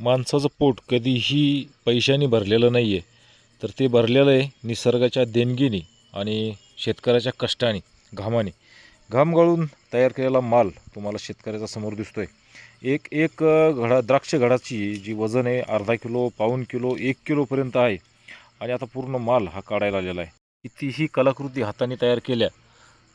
माणसाचं पोट कधीही पैशाने भरलेलं नाही आहे तर ते भरलेलं आहे निसर्गाच्या देणगीने आणि शेतकऱ्याच्या कष्टाने घामाने. घाम गळून तयार केलेला माल तुम्हाला शेतकऱ्याचा समोर दिसतो आहे एक एक घडा द्राक्ष घडाची जी वजन आहे अर्धा किलो पाऊन किलो एक किलोपर्यंत आहे. आणि आता पूर्ण माल हा काढायला आलेला आहे. कितीही कलाकृती हाताने तयार केल्या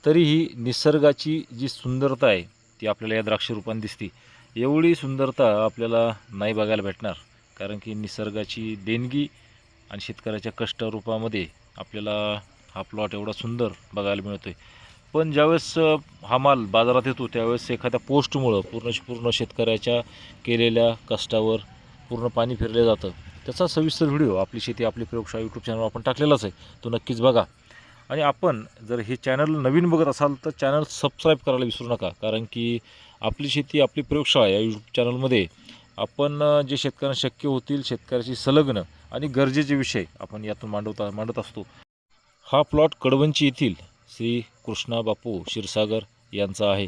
तरीही निसर्गाची जी सुंदरता आहे ती आपल्याला या द्राक्ष रूपाने दिसते. एवढी सुंदरता आपल्याला नाही बघायला भेटणार. कारण की निसर्गाची देणगी आणि शेतकऱ्याच्या कष्टरूपामध्ये आपल्याला हा प्लॉट एवढा सुंदर बघायला मिळतो आहे पण ज्यावेळेस हा माल बाजारात येतो त्यावेळेस एखाद्या पोस्टमुळं पूर्ण पूर्ण शेतकऱ्याच्या केलेल्या कष्टावर पूर्ण पाणी फिरलं जातं. त्याचा सविस्तर व्हिडिओ आपली शेती आपली प्रयोगशाळा यूट्यूब चॅनल आपण टाकलेलाच आहे. तो नक्कीच बघा. आणि आपण जर हे चॅनल नवीन बघत असाल तर चॅनल सबस्क्राईब करायला विसरू नका. कारण की आपली शेती आपली प्रयोगशाळा या यूट्यूब चॅनलमध्ये आपण जे शेतकऱ्यांना शक्य होतील शेतकऱ्याशी संलग्न आणि गरजेचे विषय आपण यातून मांडवता मांडत असतो. हा प्लॉट कडवंची येथील श्री कृष्णा बापू क्षीरसागर यांचा आहे.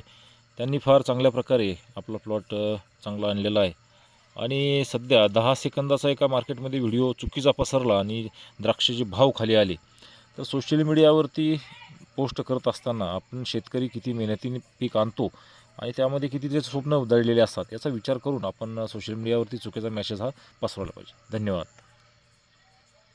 त्यांनी फार चांगल्या प्रकारे आपला प्लॉट चांगला आणलेला आहे. आणि सध्या दहा सेकंदाचा एका मार्केटमध्ये व्हिडिओ चुकीचा पसरला आणि द्राक्षाचे भाव खाली आले. तर सोशल मीडियावरती पोस्ट करत असताना आपण शेतकरी किती मेहनतीने पीक आणतो आणि त्यामध्ये किती त्याचे स्वप्न दडलेले असतात याचा विचार करून आपण सोशल मीडियावरती चुकीचा मेसेज हा पसरवला पाहिजे. धन्यवाद.